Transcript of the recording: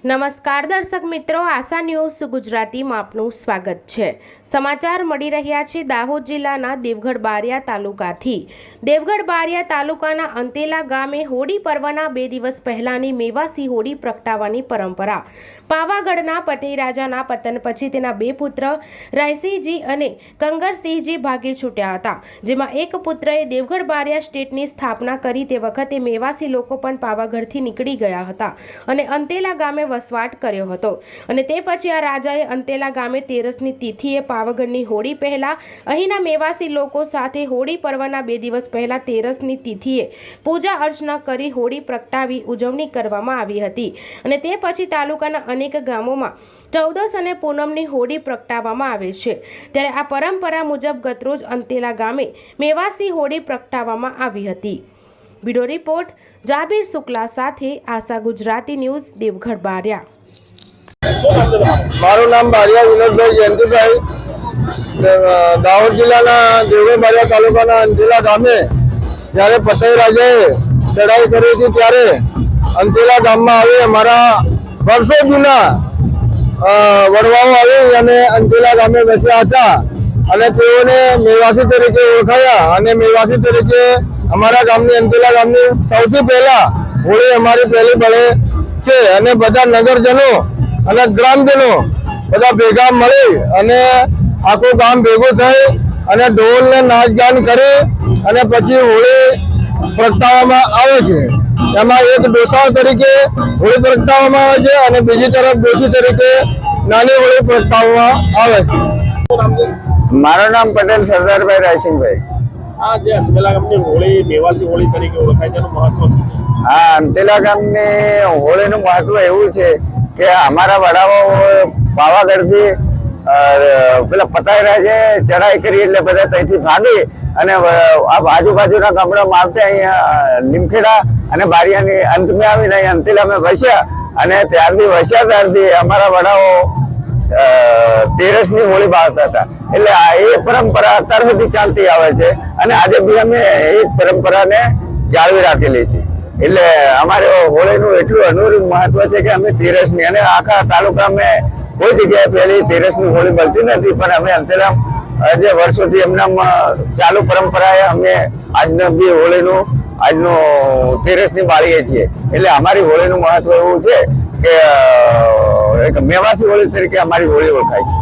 નમસ્કાર દર્શક મિત્રો, આશા ન્યૂઝ ગુજરાતીમાં આપનું સ્વાગત છે. સમાચાર મળી રહ્યા છે દાહોદ જિલ્લાના દેવગઢ બારિયા તાલુકાથી. દેવગઢ બારિયા તાલુકાના અંતેલા ગામે હોળી પર્વના બે દિવસ પહેલાંની મેવાસી હોળી પ્રગટાવવાની પરંપરા. પાવાગઢના રાજાના પતન પછી તેના બે પુત્ર રાયસિંહજી અને કંગરસિંહજી ભાગી છૂટ્યા હતા, જેમાં એક પુત્રએ દેવગઢ બારિયા સ્ટેટની સ્થાપના કરી તે વખતે મેવાસી લોકો પણ પાવાગઢથી નીકળી ગયા હતા. અને અંતેલા ગામે વસવાટ કર્યો હતો. અને તે પછી આ રાજાએ અંતેલા ગામે તેરસની તિથિએ પાવાગઢની હોળી પહેલાં, અહીંના મેવાસી લોકો સાથે હોળી પર્વના બે દિવસ પહેલાં તેરસની તિથિએ પૂજા અર્ચના કરી હોળી પ્રગટાવી ઉજવણી કરવામાં આવી હતી. અને તે પછી તાલુકાના અનેક ગામોમાં ચૌદસ અને પૂનમની હોળી પ્રગટાવવામાં આવે છે. ત્યારે આ પરંપરા મુજબ ગતરોજ અંતેલા ગામે મેવાસી હોળી પ્રગટાવવામાં આવી હતી. બ્યુરો રિપોર્ટ, જાબીર શુક્લા સાથે આશા ગુજરાતી ન્યૂઝ દેવગઢ બારિયા. મારું નામ બારિયા વિનોદભાઈ જયંતિભાઈ. દાહોદ જિલ્લાના દેવગઢ બારિયા તાલુકાના અંતેલા ગામે જ્યારે પતઈ રાજાએ ચઢાઈ કરી હતી ત્યારે અંતેલા ગામમાં આવી અમારા વર્ષો જૂના વડવાઓ આવી અને અંતેલા ગામે બેસ્યા હતા અને તેઓને મેવાસી તરીકે ઓળખાયા અને મેવાસી તરીકે અમારા ગામની, અંતેલા ગામની સૌથી પહેલા હોળી અમારી પહેલી બળે છે અને બધા નગરજનો અને ગ્રામજનો બધા ભેગા મળી અને આખું ગામ ભેગું થઈ અને ઢોલ ને નાચ ગાન કરી અને પછી હોળી પ્રગટાવવામાં આવે છે. એમાં એક ડોસાળ તરીકે હોળી પ્રગટાવવામાં આવે છે અને બીજી તરફ ડોસી તરીકે નાની હોળી પ્રગટાવવામાં આવે છે. મારું નામ પટેલ સરદારભાઈ રાયસિંહભાઈ. આ જે અંતેલા ગામની હોળી મેવાસી હોળી તરીકે ઓળખાય મહત્વ છે? અંતેલા ગામની હોળીનું મહત્વ એવું છે કે અમારા વડાઓ પાવાગઢથી પેલા છે ચડાઈ કરી એટલે બધા ત્યાંથી ભાગી અને આજુબાજુના ગામડામાં આવતા અહીંયા લીમખેડા અને બારિયાની અંતમે આવીને અહીંયા અમે વસ્યા અને ત્યારથી વસ્યા ત્યારથી અમારા વડાઓ તેરસની હોળી બાળતા હતા. એટલે એ પરંપરા અત્યાર સુધી ચાલતી આવે છે અને આજે બી અમે એ પરંપરાને જાળવી રાખેલી છે. એટલે અમારે હોળીનું એટલું અનુરૂપ મહત્વ છે કે અમે તેરસની અને આખા તાલુકા અમે કોઈ જગ્યાએ પહેલી તેરસની હોળી મળતી નથી, પણ અમે અંતરામ જે વર્ષોથી એમના ચાલુ પરંપરાએ અમે આજના બી હોળીનું, આજનું તેરસની બાળીએ છીએ. એટલે અમારી હોળીનું મહત્વ એવું છે કે એક મેવાસી હોળી તરીકે અમારી હોળી ઓળખાય છે.